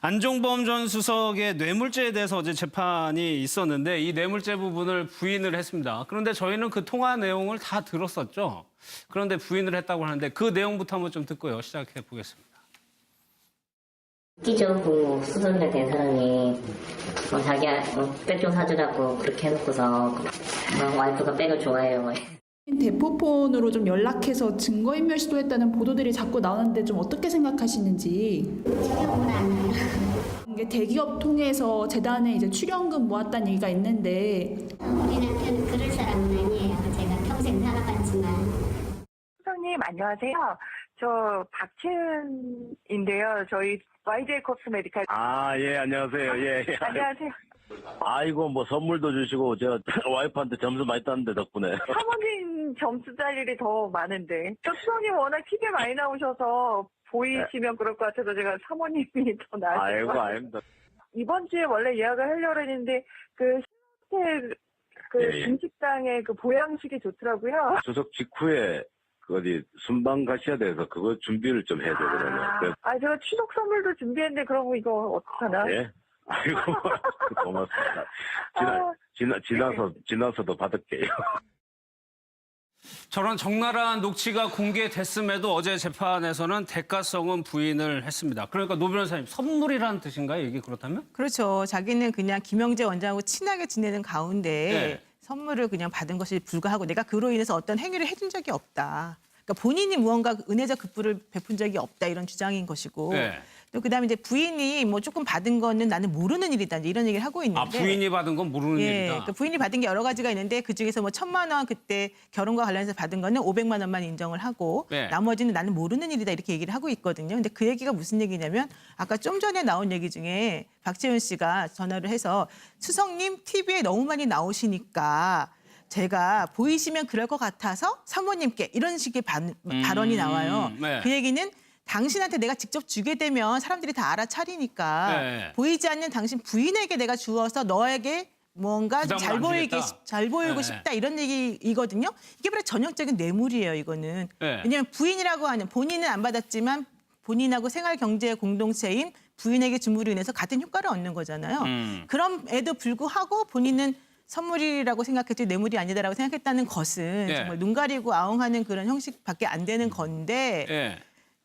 안종범 전 수석의 뇌물죄에 대해서 어제 재판이 있었는데 이 뇌물죄 부분을 부인을 했습니다. 그런데 저희는 그 통화 내용을 다 들었었죠. 그런데 부인을 했다고 하는데 그 내용부터 한번 좀 듣고요. 시작해 보겠습니다. 그 수선자 된 사람이 뭐 자기야 뭐 백좀 사주라고 그렇게 해놓고서 뭐 와이프가 백을 좋아해요. 뭐. 대포폰으로 좀 연락해서 증거인멸 시도했다는 보도들이 자꾸 나오는데 좀 어떻게 생각하시는지. 이게 대기업 통해서 재단에 이제 출연금 모았다는 얘기가 있는데 우리 남편은 그럴 사람은 아니에요. 제가 평생 살아봤지만. 선생님 안녕하세요. 저 박채은인데요. 저희 YJ 콥스 메디칼 아, 예, 안녕하세요. 예, 예. 안녕하세요. 아이고, 뭐 선물도 주시고, 제가 와이프한테 점수 많이 땄는데, 덕분에. 사모님 점수 딸 일이 더 많은데. 저 수성님 워낙 TV에 많이 나오셔서 보이시면 그럴 것 같아서 제가 사모님이 더 나으실 것 아이고, 같아요. 아닙니다. 이번 주에 원래 예약을 하려고 했는데 그 신호텔 그 예, 예. 중식당의 그 보양식이 좋더라고요. 추석 직후에, 그 어디, 순방 가셔야 돼서, 그거 준비를 좀 해야 되거든요. 아, 그래서, 아, 제가 추석 선물도 준비했는데 그럼 이거 어떡하나? 예? 아이고, 고맙습니다. 지나, 아. 지나, 지나서, 지나서도 받을게요. 저런 적나라한 녹취가 공개됐음에도 어제 재판에서는 대가성은 부인을 했습니다. 그러니까 노 변호사님 선물이라는 뜻인가요? 이게 그렇다면? 그렇죠. 자기는 그냥 김영재 원장하고 친하게 지내는 가운데 네. 선물을 그냥 받은 것이 불과하고 내가 그로 인해서 어떤 행위를 해준 적이 없다. 그러니까 본인이 무언가 은혜적 급부를 베푼 적이 없다 이런 주장인 것이고 네. 또 그다음에 이제 부인이 뭐 조금 받은 거는 나는 모르는 일이다 이런 얘기를 하고 있는데 아 부인이 받은 건 모르는 예, 일이다. 그 부인이 받은 게 여러 가지가 있는데 그 중에서 뭐 천만 원 그때 결혼과 관련해서 받은 거는 500만 원만 인정을 하고 네. 나머지는 나는 모르는 일이다 이렇게 얘기를 하고 있거든요. 근데 그 얘기가 무슨 얘기냐면 아까 좀 전에 나온 얘기 중에 박재훈 씨가 전화를 해서 수석님 TV에 너무 많이 나오시니까 제가 보이시면 그럴 것 같아서 사모님께 이런 식의 반- 발언이 나와요. 네. 그 얘기는 당신한테 내가 직접 주게 되면 사람들이 다 알아차리니까 네. 보이지 않는 당신 부인에게 내가 주어서 너에게 뭔가 부담을 잘 안 보이게 주겠다. 싶- 잘 보이고 네. 싶다 이런 얘기이거든요. 이게 바로 전형적인 뇌물이에요. 이거는 네. 왜냐하면 부인이라고 하는 본인은 안 받았지만 본인하고 생활 경제 공동체인 부인에게 주물로 인해서 같은 효과를 얻는 거잖아요. 음. 그럼에도 불구하고 본인은 선물이라고 생각했지 뇌물이 아니다라고 생각했다는 것은 네. 정말 눈 가리고 아웅하는 그런 형식밖에 안 되는 건데 예.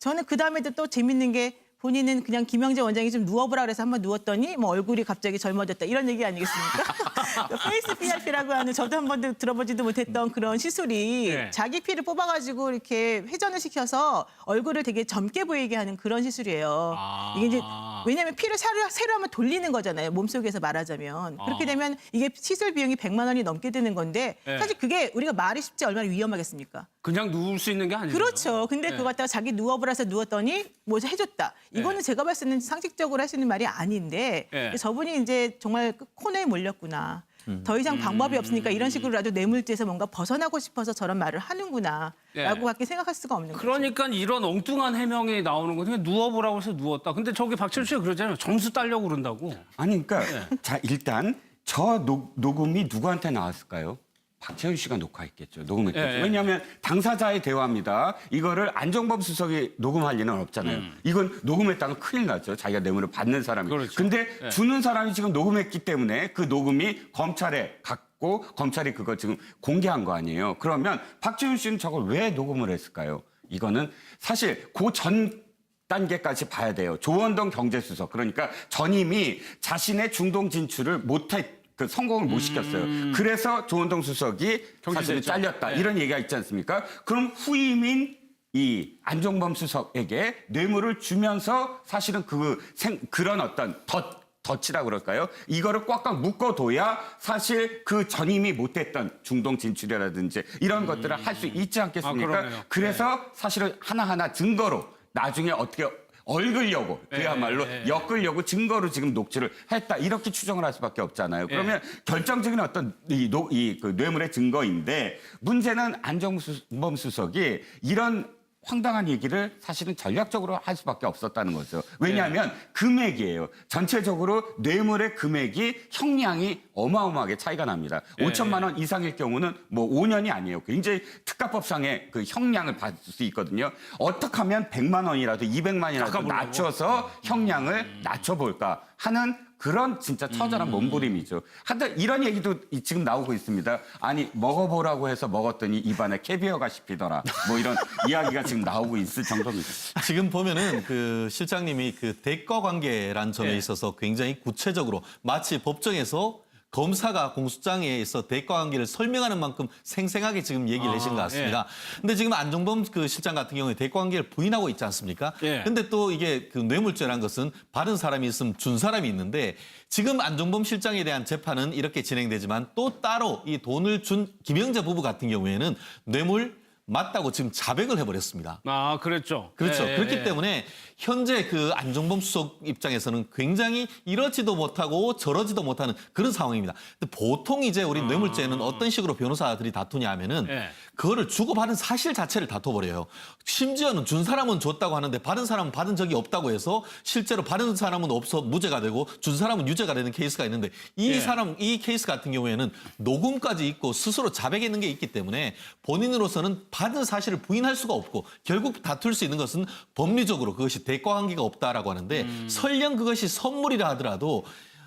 저는 그 다음에도 또 재밌는 게 본인은 그냥 김영재 원장이 좀 누워보라 그래서 한번 누웠더니 뭐 얼굴이 갑자기 젊어졌다 이런 얘기 아니겠습니까? 그 페이스 PRP라고 하는 저도 한 번도 들어보지도 못했던 그런 시술이 네. 자기 피를 뽑아가지고 이렇게 회전을 시켜서 얼굴을 되게 젊게 보이게 하는 그런 시술이에요. 아. 이게 이제 왜냐하면 피를 새로, 새로 한번 돌리는 거잖아요. 몸속에서 말하자면. 그렇게 아. 되면 이게 시술 비용이 100만 원이 넘게 드는 건데 네. 사실 그게 우리가 말이 쉽지 얼마나 위험하겠습니까? 그냥 누울 수 있는 게 아니죠. 그렇죠. 근데 네. 그거 갖다가 자기 누워보라서 누웠더니 뭐 해줬다. 이거는 네. 제가 봤을 때는 상식적으로 할수 있는 말이 아닌데 네. 저분이 이제 정말 그 코너에 몰렸구나. 더 이상 방법이 없으니까 이런 식으로라도 뇌물죄에서 뭔가 벗어나고 싶어서 저런 말을 하는구나. 네. 라고 밖에 생각할 수가 없는 거죠. 그러니까 이런 엉뚱한 해명이 나오는 거죠. 누워보라고 해서 누웠다. 근데 저기 박철 씨가 그러잖아요. 점수 따려고 그런다고. 아니 그러니까 네. 자 일단 저 녹, 녹음이 누구한테 나왔을까요? 박채윤 씨가 녹화했겠죠. 녹음했겠죠. 예, 예. 왜냐하면 당사자의 대화입니다. 이거를 안정범 수석이 녹음할 리는 없잖아요. 이건 녹음했다면 큰일 나죠. 자기가 뇌물을 받는 사람이. 음. 그렇죠. 근데 예. 주는 사람이 지금 녹음했기 때문에 그 녹음이 검찰에 갔고 검찰이 그거 지금 공개한 거 아니에요. 그러면 박채윤 씨는 저걸 왜 녹음을 했을까요? 이거는 사실 그전 단계까지 봐야 돼요. 조원동 경제수석 그러니까 전임이 자신의 중동 진출을 못했 그 성공을 못 시켰어요. 그래서 조원동 수석이 사실은 경질됐죠. 잘렸다 네. 이런 얘기가 있지 않습니까? 그럼 후임인 이 안종범 수석에게 뇌물을 주면서 사실은 그 생, 그런 어떤 덧 덧치라 그럴까요? 이거를 꽉꽉 묶어둬야 사실 그 전임이 못했던 중동 진출이라든지 이런 것들을 할 수 있지 않겠습니까? 아, 그러네요. 그래서 사실은 하나하나 증거로 나중에 어떻게 얽으려고 그야말로 예, 예. 엮으려고 증거로 지금 녹취를 했다 이렇게 추정을 할 수밖에 없잖아요. 그러면 결정적인 어떤 이, 노- 이그 뇌물의 증거인데 문제는 안정범 수석이 이런 황당한 얘기를 사실은 전략적으로 할 수밖에 없었다는 거죠. 왜냐하면 금액이에요. 전체적으로 뇌물의 금액이 형량이 어마어마하게 차이가 납니다. 예. 5천만 원 이상일 경우는 뭐 5년이 아니에요. 굉장히 특가법상의 그 형량을 받을 수 있거든요. 어떻게 하면 100만 원이라도 200만이라도 깎아보려고? 낮춰서 형량을 낮춰볼까 하는 그런 진짜 처절한 몸부림이죠. 하여튼 이런 얘기도 이- 지금 나오고 있습니다. 아니 먹어보라고 해서 먹었더니 입안에 캐비어가 씹히더라. 뭐 이런 이야기가 지금 나오고 있을 정도입니다. 지금 보면은 그 실장님이 그 대가 관계란 점에 네. 있어서 굉장히 구체적으로 마치 법정에서 검사가 공소장에서 대가 관계를 설명하는 만큼 생생하게 지금 얘기를 아, 내신 것 같습니다. 근데 지금 안종범 그 실장 같은 경우에 대가 관계를 부인하고 있지 않습니까? 예. 근데 또 이게 그 뇌물죄라는 것은 받은 사람이 있으면 준 사람이 있는데 지금 안종범 실장에 대한 재판은 이렇게 진행되지만 또 따로 이 돈을 준 김영재 부부 같은 경우에는 뇌물 맞다고 지금 자백을 해버렸습니다. 아, 그랬죠. 그렇죠. 예, 그렇기 예. 때문에 현재 그 안종범 수석 입장에서는 굉장히 이러지도 못하고 저러지도 못하는 그런 상황입니다. 보통 이제 우리 뇌물죄는 어떤 식으로 변호사들이 다투냐 하면은 아. 예. 그거를 주고받은 사실 자체를 다퉈버려요. 심지어는 준 사람은 줬다고 하는데 받은 사람은 받은 적이 없다고 해서 실제로 받은 사람은 없어 무죄가 되고 준 사람은 유죄가 되는 케이스가 있는데 이 예. 사람 이 케이스 같은 경우에는 녹음까지 있고 스스로 자백했는 게 있기 때문에 본인으로서는 받은 사실을 부인할 수가 없고 결국 다툴 수 있는 것은 법리적으로 그것이 대가 관계가 없다라고 하는데 음. 설령 그것이 선물이라 하더라도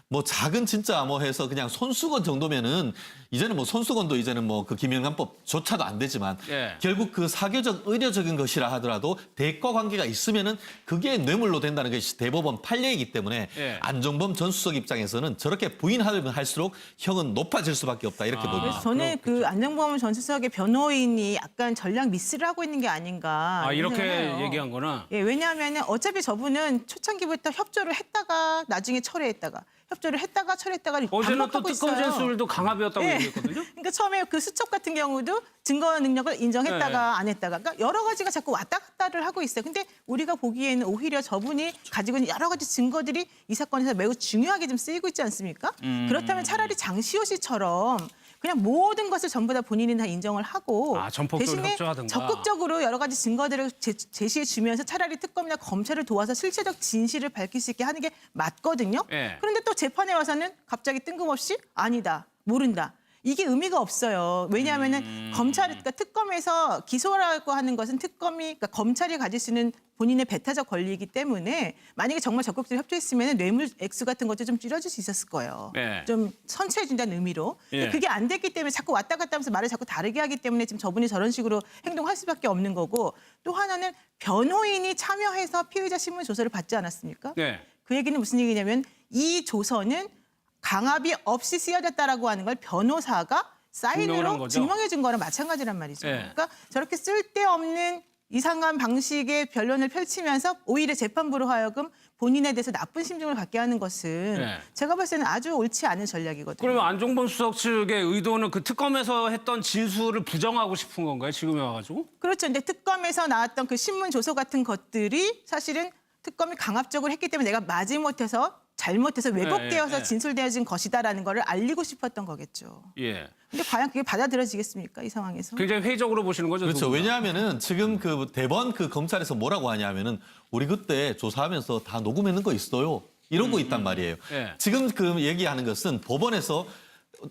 뭐 작은 진짜 뭐 해서 그냥 손수건 정도면은 이제는 뭐 손수건도 이제는 뭐 그 김영란법조차도 안 되지만 예. 결국 그 사교적 의료적인 것이라 하더라도 대가 관계가 있으면은 그게 뇌물로 된다는 것이 대법원 판례이기 때문에 예. 안종범 전 수석 입장에서는 저렇게 부인하면 할수록 형은 높아질 수밖에 없다 이렇게 아. 봅니다. 저는 그 안정범 전 수석의 변호인이 약간 전략 미스를 하고 있는 게 아닌가. 아, 이렇게 해요. 얘기한 거나. 예, 왜냐하면 어차피 저분은 초창기부터 협조를 했다가 나중에 철회했다가 협조를 했다가 철회했다가 어제는 또 반복하고 특검 있어요. 진술도 강압이었다고 예. 얘기했거든요. 그러니까 처음에 그 수첩 같은 경우도 증거 능력을 인정했다가 네. 안 했다가 그러니까 여러 가지가 자꾸 왔다 갔다를 하고 있어요. 근데 우리가 보기에는 오히려 저분이 가지고 있는 여러 가지 증거들이 이 사건에서 매우 중요하게 좀 쓰이고 있지 않습니까? 음. 그렇다면 차라리 장시호 씨처럼 그냥 모든 것을 전부 다 본인이 다 인정을 하고 아, 대신에 협조하든가. 적극적으로 여러 가지 증거들을 제, 제시해 주면서 차라리 특검이나 검찰을 도와서 실체적 진실을 밝힐 수 있게 하는 게 맞거든요. 예. 그런데 또 재판에 와서는 갑자기 뜬금없이 아니다, 모른다. 이게 의미가 없어요. 왜냐하면은 음. 검찰, 그러니까 특검에서 기소라고 하는 것은 특검이, 그러니까 검찰이 가질 수 있는 본인의 배타적 권리이기 때문에 만약에 정말 적극적으로 협조했으면 뇌물 액수 같은 것도 좀 줄여줄 수 있었을 거예요. 네. 좀 선처해준다는 의미로. 예. 그게 안 됐기 때문에 자꾸 왔다 갔다 하면서 말을 자꾸 다르게 하기 때문에 지금 저분이 저런 식으로 행동할 수밖에 없는 거고 또 하나는 변호인이 참여해서 피의자 신문 조서를 받지 않았습니까? 네. 그 얘기는 무슨 얘기냐면 이 조서는 강압이 없이 쓰여졌다라고 하는 걸 변호사가 사인으로? 증명해 준 거랑 마찬가지란 말이죠. 네. 그러니까 저렇게 쓸데없는 이상한 방식의 변론을 펼치면서 오히려 재판부로 하여금 본인에 대해서 나쁜 심정을 갖게 하는 것은 네. 제가 봤을 때는 아주 옳지 않은 전략이거든요. 그러면 안종범 수석 측의 의도는 그 특검에서 했던 진술을 부정하고 싶은 건가요? 지금에 와가지고? 그렇죠. 근데 특검에서 나왔던 그 신문 조서 같은 것들이 사실은 특검이 강압적으로 했기 때문에 내가 마지못해서 잘못해서 왜곡되어서 예, 예. 진술되어진 것이다라는 거를 알리고 싶었던 거겠죠. 예. 근데 과연 그게 받아들여지겠습니까 이 상황에서? 굉장히 회의적으로 보시는 거죠? 그렇죠. 왜냐하면은 지금 그 대번 그 검찰에서 뭐라고 하냐면은 우리 그때 조사하면서 다 녹음해놓은 거 있어요. 이러고 있단 말이에요. 예. 지금 그 얘기하는 것은 법원에서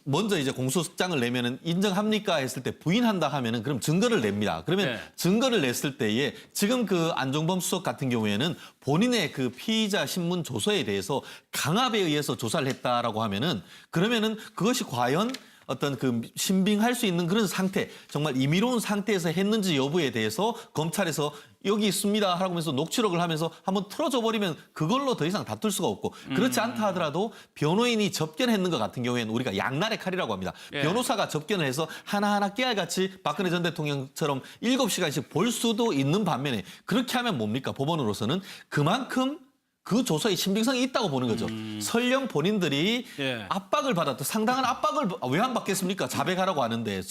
먼저 이제 공소장을 내면은 인정합니까 했을 때 부인한다 하면은 그럼 증거를 냅니다. 그러면 네. 증거를 냈을 때에 지금 그 안종범 수석 같은 경우에는 본인의 그 피의자 신문 조서에 대해서 강압에 의해서 조사를 했다라고 하면은 그러면은 그것이 과연 어떤 그 신빙할 수 있는 그런 상태, 정말 임의로운 상태에서 했는지 여부에 대해서 검찰에서 여기 있습니다 하면서 녹취록을 하면서 한번 틀어줘 버리면 그걸로 더 이상 다툴 수가 없고 그렇지 않다 하더라도 변호인이 접견했는 것 같은 경우에는 우리가 양날의 칼이라고 합니다. 예. 변호사가 접견을 해서 하나하나 깨알같이 박근혜 전 대통령처럼 일곱 시간씩 볼 수도 있는 반면에 그렇게 하면 뭡니까 법원으로서는 그만큼 그 조서에 신빙성이 있다고 보는 거죠. 설령 본인들이 예. 압박을 받았다. 상당한 압박을 왜 안 받겠습니까? 자백하라고 하는데.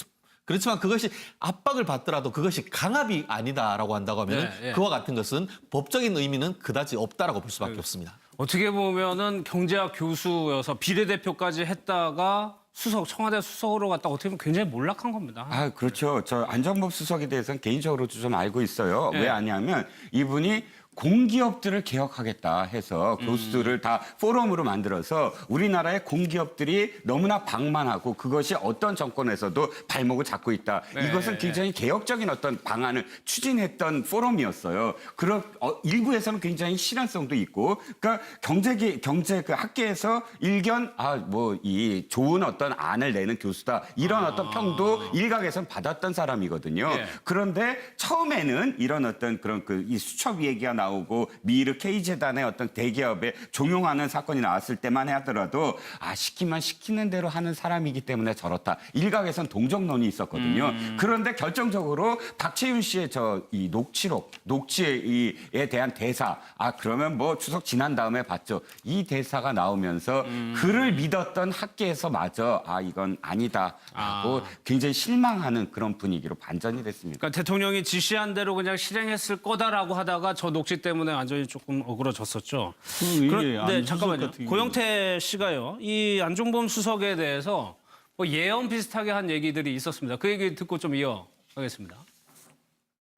그렇지만 그것이 압박을 받더라도 그것이 강압이 아니다라고 한다고 하면 네, 예. 그와 같은 것은 법적인 의미는 그다지 없다라고 볼 수밖에 없습니다. 어떻게 보면은 경제학 교수여서 비례대표까지 했다가 수석 청와대 수석으로 갔다 어떻게 보면 굉장히 몰락한 겁니다. 아, 그렇죠. 저 안정범 수석에 대해서는 개인적으로도 좀 알고 있어요. 네. 왜 아냐면 이분이 공기업들을 개혁하겠다 해서 음. 교수들을 다 포럼으로 만들어서 우리나라의 공기업들이 너무나 방만하고 그것이 어떤 정권에서도 발목을 잡고 있다. 네. 이것을 굉장히 개혁적인 어떤 방안을 추진했던 포럼이었어요. 그런 어, 일부에서는 굉장히 실현성도 있고, 그러니까 경제 경제 그 학계에서 일견 아 뭐 이 좋은 어떤 안을 내는 교수다 이런 어떤 평도 일각에선 받았던 사람이거든요. 예. 그런데 처음에는 이런 어떤 그런 그 이 수첩 얘기가 나 오고 미르 K 재단의 어떤 대기업에 종용하는 사건이 나왔을 때만 하더라도 아 시키면 시키는 대로 하는 사람이기 때문에 저렇다. 일각에선 동정론이 있었거든요. 그런데 결정적으로 박채윤 씨의 저 이 녹취록, 녹취에 대한 대사 아 그러면 뭐 추석 지난 다음에 봤죠. 이 대사가 나오면서 그를 믿었던 학계에서 마저 아 이건 아니다라고 굉장히 실망하는 그런 분위기로 반전이 됐습니다. 그러니까 대통령이 지시한 대로 그냥 실행했을 거다라고 하다가 저 녹취 때문에 완전히 조금 어그러졌었죠. 이게 그런데 안수석 잠깐만요. 고영태 씨가요. 이 안종범 수석에 대해서 뭐 예언 비슷하게 한 얘기들이 있었습니다. 그 얘기 듣고 좀 이어가겠습니다.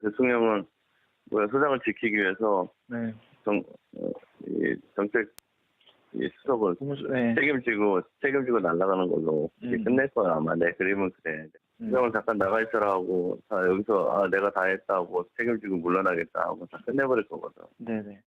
대통령은 뭐야 소장을 지키기 위해서 네. 정, 어, 이 정책 이 수석을 네. 책임지고 책임지고 날아가는 걸로 이제 음. 끝낼 거야 아마 내 그림은 그래 음. 수장은 잠깐 나가 있으라 하고 다 여기서 아 내가 다 했다고 책임지고 물러나겠다 하고 다 끝내버릴 거거든 네네.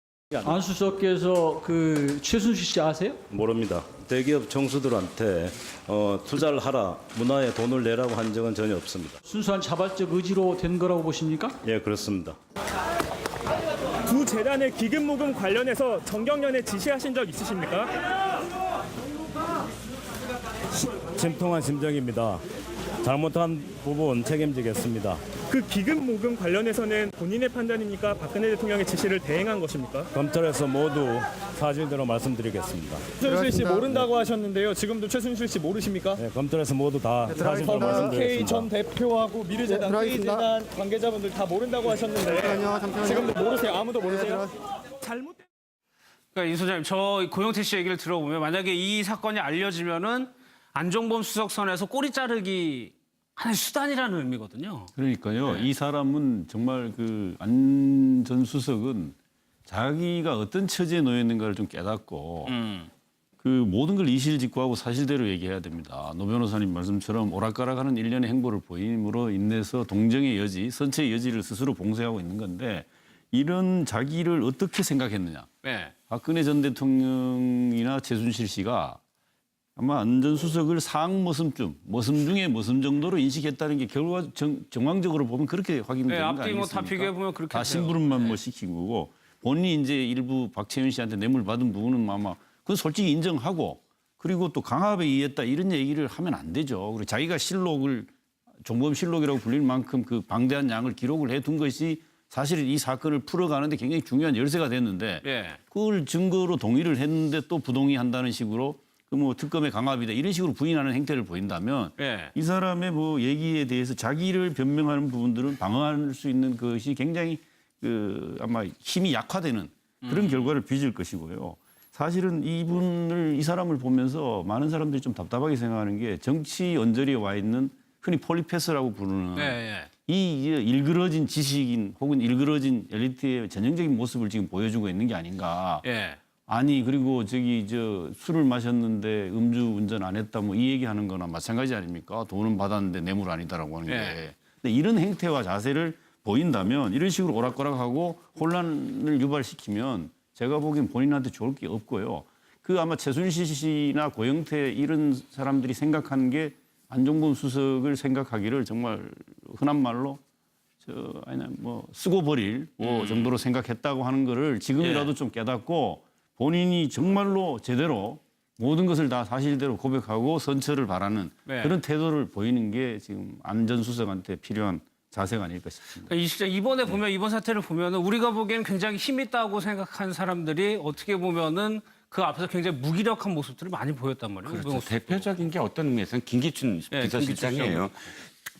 안 수석께서 그 최순실 씨 아세요? 모릅니다. 대기업 정수들한테 어, 투자를 하라, 문화에 돈을 내라고 한 적은 전혀 없습니다. 순수한 자발적 의지로 된 거라고 보십니까? 예, 그렇습니다. 두 재단의 기금 모금 관련해서 정경련에 지시하신 적 있으십니까? 침통한 심정입니다. 잘못한 부분 책임지겠습니다. 그 기금 모금 관련해서는 본인의 판단입니까? 박근혜 대통령의 지시를 대행한 것입니까? 검찰에서 모두 사실대로 말씀드리겠습니다. 최순실 씨 모른다고 하셨는데요. 지금도 최순실 씨 모르십니까? 네, 검찰에서 모두 다 사실대로 K 말씀드리겠습니다. 전 대표하고 미르재단, K재단 관계자분들 다 모른다고 하셨는데 지금도 모르세요? 아무도 모르세요? 잘못된 그러니까 이 소장님, 저 고영태 씨 얘기를 들어보면 만약에 이 사건이 알려지면은 안종범 수석 선에서 꼬리 자르기 하나의 수단이라는 의미거든요. 그러니까요. 이 사람은 정말 그 안 전 수석은 자기가 어떤 처지에 놓여 있는가를 좀 깨닫고 음. 그 모든 걸 이실직고하고 사실대로 얘기해야 됩니다. 노 변호사님 말씀처럼 오락가락하는 일련의 행보를 보임으로 인해서 동정의 여지, 선체의 여지를 스스로 봉쇄하고 있는 건데 이런 자기를 어떻게 생각했느냐. 네. 박근혜 전 대통령이나 최순실 씨가 아마 안전수석을 상모습쯤, 모습 중에 모습 정도로 인식했다는 게 결과 정, 정황적으로 보면 그렇게 네, 확인되는 거 앞뒤 뭐다 아니겠습니까? 비교해 보면 그렇게 다. 심부름만 네. 뭐 시킨 거고 본인이 이제 일부 박채윤 씨한테 뇌물 받은 부분은 아마 그건 솔직히 인정하고 그리고 또 강압에 의했다 이런 얘기를 하면 안 되죠. 그리고 자기가 실록을 종범 실록이라고 불릴 만큼 그 방대한 양을 기록을 해 둔 것이 사실 이 사건을 풀어가는데 굉장히 중요한 열쇠가 됐는데 예. 그걸 증거로 동의를 했는데 또 부동의한다는 식으로 그 뭐 특검의 강압이다 이런 식으로 부인하는 행태를 보인다면 예. 이 사람의 뭐 얘기에 대해서 자기를 변명하는 부분들은 방어할 수 있는 것이 굉장히 그 아마 힘이 약화되는 그런 결과를 빚을 것이고요. 사실은 이분을 이 사람을 보면서 많은 사람들이 좀 답답하게 생각하는 게 정치 언저리에 와 있는 흔히 폴리패스라고 부르는 예, 예. 이 일그러진 지식인 혹은 일그러진 엘리트의 전형적인 모습을 지금 보여주고 있는 게 아닌가. 예. 아니 그리고 저기 저 술을 마셨는데 음주 운전 안 했다 뭐 이 얘기하는 거나 마찬가지 아닙니까? 돈은 받았는데 뇌물 아니다라고 하는 게. 예. 근데 이런 행태와 자세를 보인다면 이런 식으로 오락가락하고 혼란을 유발시키면 제가 보기엔 본인한테 좋을 게 없고요. 그 아마 최순실 씨나 고영태 이런 사람들이 생각하는 게 안종범 수석을 생각하기를 정말 흔한 말로 저 아니 뭐 쓰고 버릴 뭐 정도로 생각했다고 하는 거를 지금이라도 예. 좀 깨닫고 본인이 정말로 제대로 모든 것을 다 사실대로 고백하고 선처를 바라는 네. 그런 태도를 보이는 게 지금 안전 수석한테 필요한 자세가 아닐까 싶습니다. 그러니까 이 시장 이번에 보면 이번 사태를 보면은 우리가 보기에는 굉장히 힘 있다고 생각한 사람들이 어떻게 보면은 그 앞에서 굉장히 무기력한 모습들을 많이 보였단 말이에요. 그렇죠. 대표적인 게 어떤 의미에서는 김기춘 네, 비서실장이에요.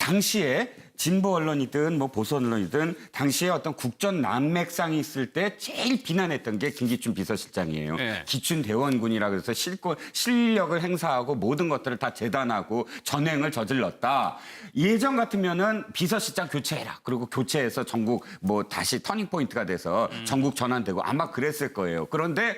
당시에 진보 언론이든 뭐 보수 언론이든 당시에 어떤 국전 난맥상이 있을 때 제일 비난했던 게 김기춘 비서실장이에요. 네. 기춘 대원군이라 그래서 실권 실력을 행사하고 모든 것들을 다 재단하고 전횡을 저질렀다. 예전 같으면은 비서실장 교체해라. 그리고 교체해서 전국 뭐 다시 터닝 포인트가 돼서 전국 전환되고 아마 그랬을 거예요. 그런데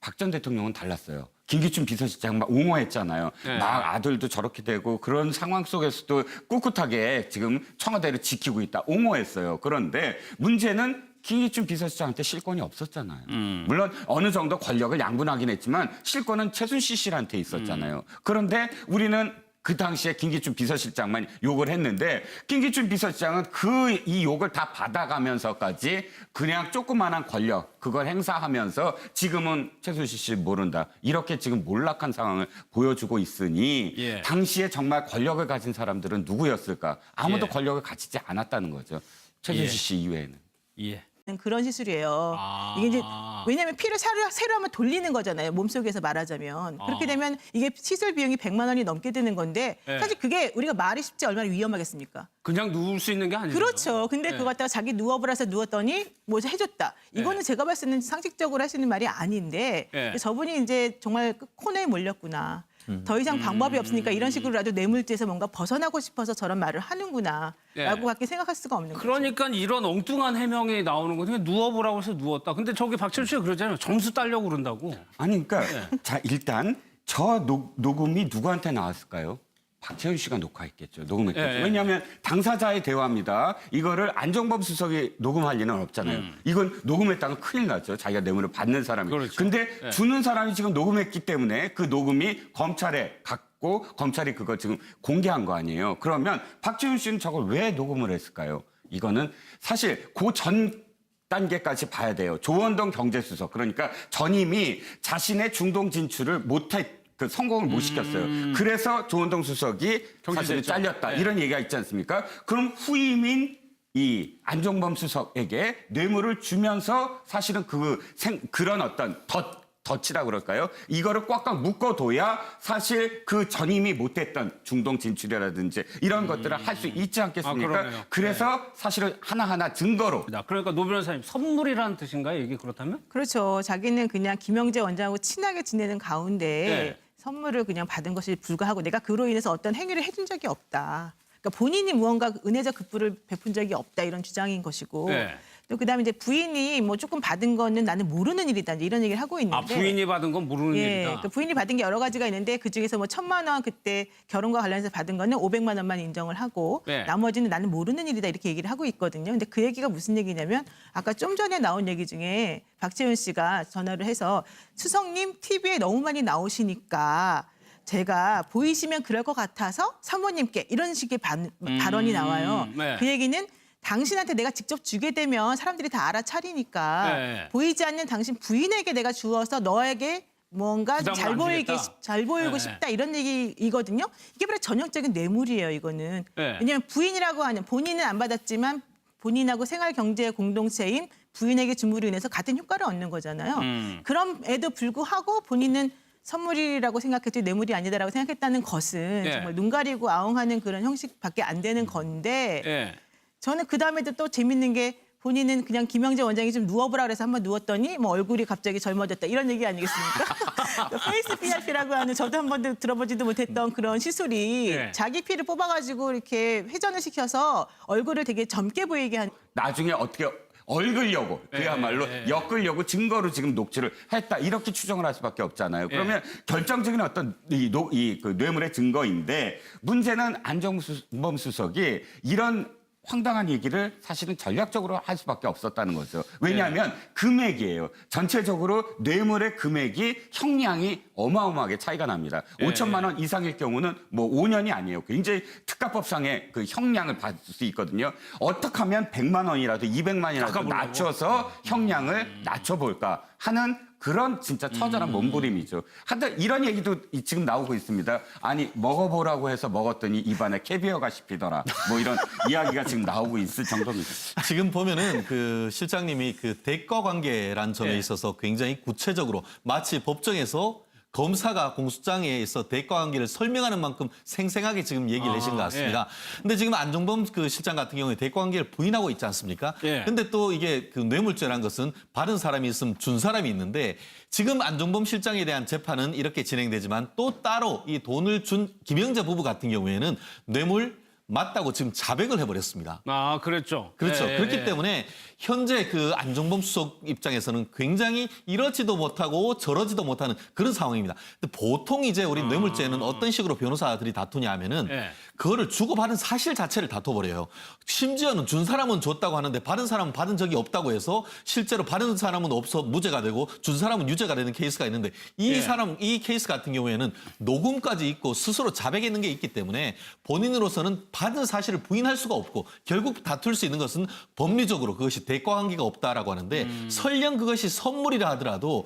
박 전 대통령은 달랐어요. 김기춘 비서실장 막 옹호했잖아요. 네. 막 아들도 저렇게 되고 그런 상황 속에서도 꿋꿋하게 지금 청와대를 지키고 있다. 옹호했어요. 그런데 문제는 김기춘 비서실장한테 실권이 없었잖아요. 물론 어느 정도 권력을 양분하긴 했지만 실권은 최순실 씨한테 있었잖아요. 그런데 우리는 그 당시에 김기춘 비서실장만 욕을 했는데 김기춘 비서실장은 그 이 욕을 다 받아가면서까지 그냥 조그마한 권력 그걸 행사하면서 지금은 최순실 씨 모른다 이렇게 지금 몰락한 상황을 보여주고 있으니 예. 당시에 정말 권력을 가진 사람들은 누구였을까 아무도 예. 권력을 가지지 않았다는 거죠 최순실 예. 씨 이외에는. 예. 그런 시술이에요. 아. 이게 이제 왜냐하면 피를 새로, 새로 한번 돌리는 거잖아요. 몸속에서 말하자면. 그렇게 아. 되면 이게 시술 비용이 100만 원이 넘게 드는 건데 네. 사실 그게 우리가 말이 쉽지 얼마나 위험하겠습니까? 그냥 누울 수 있는 게 아니죠. 그렇죠. 근데 네. 그거 갖다가 자기 누워보라서 누웠더니 뭐 해줬다. 이거는 네. 제가 봤을 때는 상식적으로 할 수 있는 말이 아닌데 네. 저분이 이제 정말 그 코너에 몰렸구나. 더 음. 이상 방법이 없으니까 이런 식으로라도 뇌물죄에서 뭔가 벗어나고 싶어서 저런 말을 하는구나. 네. 라고 밖에 생각할 수가 없는 거죠. 그러니까 이런 엉뚱한 해명이 나오는 거죠. 그냥 누워보라고 해서 누웠다. 근데 저기 박철 씨가 그러잖아요. 점수 따려고 그런다고. 아니 그러니까 네. 자 일단 저 녹, 녹음이 누구한테 나왔을까요? 박채윤 씨가 녹화했겠죠. 녹음했겠죠. 예, 예. 왜냐하면 당사자의 대화입니다. 이거를 안정범 수석이 녹음할 리는 없잖아요. 이건 녹음했다면 큰일 나죠. 자기가 뇌물을 받는 사람이. 음. 그렇죠. 근데 예. 주는 사람이 지금 녹음했기 때문에 그 녹음이 검찰에 갔고 검찰이 그걸 지금 공개한 거 아니에요. 그러면 박채윤 씨는 저걸 왜 녹음을 했을까요? 이거는 사실 그전 단계까지 봐야 돼요. 조원동 경제수석 그러니까 전임이 자신의 중동 진출을 못했 그 성공을 못 시켰어요. 그래서 조원동 수석이 음. 경제 사실은 됐죠. 잘렸다 네. 이런 얘기가 있지 않습니까? 그럼 후임인 이 안종범 수석에게 뇌물을 주면서 사실은 그 생, 그런 어떤 덧 덫이라 그럴까요? 이거를 꽉꽉 묶어둬야 사실 그 전임이 못했던 중동 진출이라든지 이런 것들을 할 수 있지 않겠습니까? 음. 아, 그러네요. 그래서 사실은 하나하나 증거로 그러니까 노 변호사님 선물이라는 뜻인가요? 이게 그렇다면? 그렇죠. 자기는 그냥 김영재 원장하고 친하게 지내는 가운데 네. 선물을 그냥 받은 것이 불가하고 내가 그로 인해서 어떤 행위를 해준 적이 없다. 그러니까 본인이 무언가 은혜적 급부를 베푼 적이 없다 이런 주장인 것이고 네. 또 그다음에 이제 부인이 뭐 조금 받은 거는 나는 모르는 일이다 이제 이런 얘기를 하고 있는데 아 부인이 받은 건 모르는 예, 일이다. 그 부인이 받은 게 여러 가지가 있는데 그 중에서 뭐 천만 원 그때 결혼과 관련해서 받은 거는 500만 원만 인정을 하고 네. 나머지는 나는 모르는 일이다 이렇게 얘기를 하고 있거든요. 근데 그 얘기가 무슨 얘기냐면 아까 좀 전에 나온 얘기 중에 박재윤 씨가 전화를 해서 수석님 TV에 너무 많이 나오시니까 제가 보이시면 그럴 것 같아서 사모님께 이런 식의 반- 발언이 나와요. 네. 그 얘기는 당신한테 내가 직접 주게 되면 사람들이 다 알아차리니까 네. 보이지 않는 당신 부인에게 내가 주어서 너에게 뭔가 부담을 잘안 보이게 잘 보이고 네. 싶다 이런 얘기이거든요. 이게 바로 전형적인 뇌물이에요. 이거는 네. 왜냐하면 부인이라고 하는 본인은 안 받았지만 본인하고 생활 경제 공동체인 부인에게 주물로 인해서 같은 효과를 얻는 거잖아요. 음. 그럼에도 불구하고 본인은 선물이라고 생각했지 뇌물이 아니다라고 생각했다는 것은 네. 정말 눈 가리고 아웅하는 그런 형식밖에 안 되는 건데 예. 저는 그 다음에도 또 재밌는 게 본인은 그냥 김영재 원장이 좀 누워보라 그래서 한번 누웠더니 뭐 얼굴이 갑자기 젊어졌다 이런 얘기 아니겠습니까? 페이스 PRP라고 하는 저도 한 번도 들어보지도 못했던 그런 시술이 네. 자기 피를 뽑아가지고 이렇게 회전을 시켜서 얼굴을 되게 젊게 보이게 하는 나중에 어떻게 얽으려고 그야말로 네, 네. 엮으려고 증거로 지금 녹취를 했다 이렇게 추정을 할 수밖에 없잖아요. 그러면 결정적인 어떤 이, 노, 이 그 뇌물의 증거인데 문제는 안정범 수석이 이런 황당한 얘기를 사실은 전략적으로 할 수밖에 없었다는 거죠. 왜냐하면 금액이에요. 전체적으로 뇌물의 금액이 형량이 어마어마하게 차이가 납니다. 예. 5천만 원 이상일 경우는 뭐 5년이 아니에요. 굉장히 특가법상의 그 형량을 받을 수 있거든요. 어떻게 하면 100만 원이라도 200만이라도 깎아보려고? 낮춰서 형량을 낮춰볼까 하는 그런 진짜 처절한 몸부림이죠. 하여튼 이런 얘기도 이- 지금 나오고 있습니다. 아니 먹어보라고 해서 먹었더니 입안에 캐비어가 씹히더라. 뭐 이런 이야기가 지금 나오고 있을 정도입니다. 지금 보면은 그 실장님이 그 대가 관계란 점에 네. 있어서 굉장히 구체적으로 마치 법정에서 검사가 공소장에서 대가 관계를 설명하는 만큼 생생하게 지금 얘기를 아, 내신 것 같습니다. 근데 지금 안종범 그 실장 같은 경우에 대가 관계를 부인하고 있지 않습니까? 예. 근데 또 이게 그 뇌물죄라는 것은 받은 사람이 있으면 준 사람이 있는데 지금 안종범 실장에 대한 재판은 이렇게 진행되지만 또 따로 이 돈을 준 김영자 부부 같은 경우에는 뇌물 맞다고 지금 자백을 해버렸습니다. 아, 그랬죠. 그렇죠. 예, 그렇기 예. 때문에 현재 그 안종범 수석 입장에서는 굉장히 이러지도 못하고 저러지도 못하는 그런 상황입니다. 근데 보통 이제 우리 뇌물죄는 어떤 식으로 변호사들이 다투냐 하면은 아. 예. 그거를 주고받은 사실 자체를 다퉈버려요. 심지어는 준 사람은 줬다고 하는데 받은 사람은 받은 적이 없다고 해서 실제로 받은 사람은 없어 무죄가 되고 준 사람은 유죄가 되는 케이스가 있는데 이 예. 사람 이 케이스 같은 경우에는 녹음까지 있고 스스로 자백했는 게 있기 때문에 본인으로서는 받은 사실을 부인할 수가 없고 결국 다툴 수 있는 것은 법리적으로 그것이 대가 관계가 없다라고 하는데 설령 그것이 선물이라 하더라도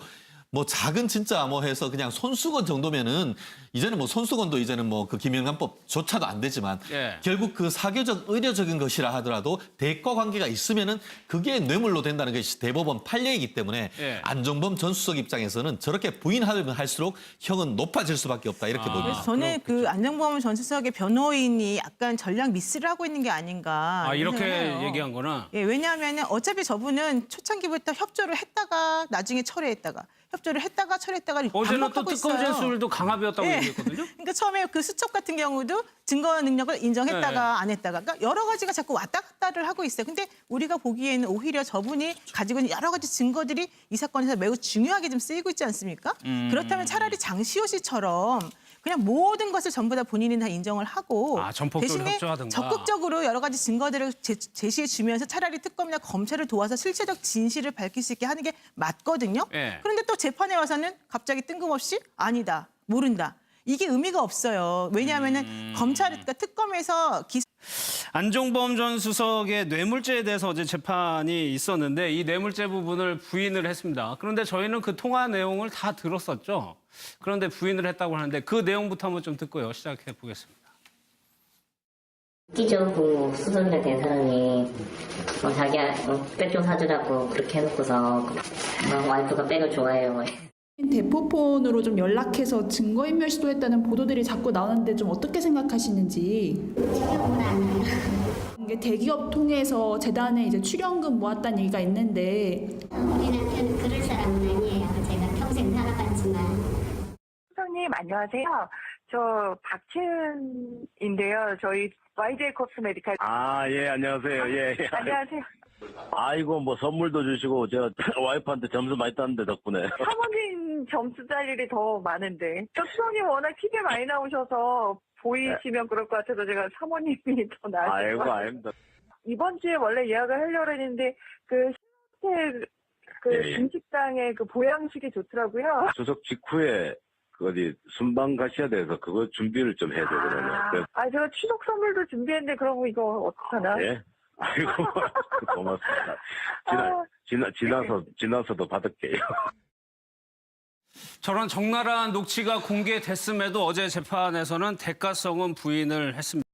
뭐 작은 진짜 뭐 해서 그냥 손수건 정도면은 이제는 뭐 손수건도 이제는 뭐 그 김영란법조차도 안 되지만 예. 결국 그 사교적 의료적인 것이라 하더라도 대가 관계가 있으면은 그게 뇌물로 된다는 것이 대법원 판례이기 때문에 예. 안종범 전 수석 입장에서는 저렇게 부인하면 할수록 형은 높아질 수밖에 없다 이렇게 아. 보입니다. 그래서 저는 그 안정범 전 수석의 변호인이 약간 전략 미스를 하고 있는 게 아닌가. 아, 이렇게 해요. 얘기한 거는 예, 왜냐하면 어차피 저분은 초창기부터 협조를 했다가 나중에 철회했다가 협조를 했다가 철회했다가 어제는 또 반복하고 특검 있어요. 진술도 강압이었다고 예. 얘기했거든요. 그러니까 처음에 그 수첩 같은 경우도 증거 능력을 인정했다가 네. 안 했다가 그러니까 여러 가지가 자꾸 왔다 갔다를 하고 있어요. 근데 우리가 보기에는 오히려 저분이 가지고 있는 여러 가지 증거들이 이 사건에서 매우 중요하게 좀 쓰이고 있지 않습니까? 음. 그렇다면 차라리 장시호 씨처럼 그냥 모든 것을 전부 다 본인이 다 인정을 하고 아, 대신에 협조하든가. 적극적으로 여러 가지 증거들을 제, 제시해 주면서 차라리 특검이나 검찰을 도와서 실체적 진실을 밝힐 수 있게 하는 게 맞거든요. 예. 그런데 또 재판에 와서는 갑자기 뜬금없이 아니다, 모른다. 이게 의미가 없어요. 왜냐하면은 음. 검찰, 그러니까 특검에서 기 안종범 전 수석의 뇌물죄에 대해서 어제 재판이 있었는데 이 뇌물죄 부분을 부인을 했습니다. 그런데 저희는 그 통화 내용을 다 들었었죠. 그런데 부인을 했다고 하는데 그 내용부터 한번 좀 듣고요. 시작해 보겠습니다. 그 수석이가 된 사람이 뭐 자기야 어, 백좀 사주라고 그렇게 해놓고서 막 와이프가 백을 좋아해요. 대포폰으로 좀 연락해서 증거인멸 시도했다는 보도들이 자꾸 나오는데 좀 어떻게 생각하시는지. 이게 대기업 통해서 재단에 이제 출연금 모았다는 얘기가 있는데 우리 남편은 그럴 사람은 아니에요. 제가 평생 살아봤지만. 수석님 안녕하세요. 저 박채은인데요. 저희 YJ 코스메디칼 아, 예, 안녕하세요. 예, 예. 안녕하세요. 아이고, 뭐 선물도 주시고, 제가 와이프한테 점수 많이 땄는데, 덕분에. 사모님 점수 짤 일이 더 많은데. 저 수석님 워낙 TV에 많이 나오셔서 보이시면 그럴 것 같아서 제가 사모님이 더 나으실 것 아이고, 같아요. 아닙니다. 이번 주에 원래 예약을 하려고 했는데 그 호텔 그 예, 예. 중식당의 그 보양식이 좋더라고요. 추석 직후에, 그 어디, 순방 가셔야 돼서, 그거 준비를 좀 해야 되거든요. 아, 그래서, 아, 제가 추석 선물도 준비했는데 그럼 이거 어떡하나? 예? 아이고, 고맙습니다. 지나, 아. 지나, 지나서, 지나서도 받을게요. 저런 적나라한 녹취가 공개됐음에도 어제 재판에서는 대가성은 부인을 했습니다.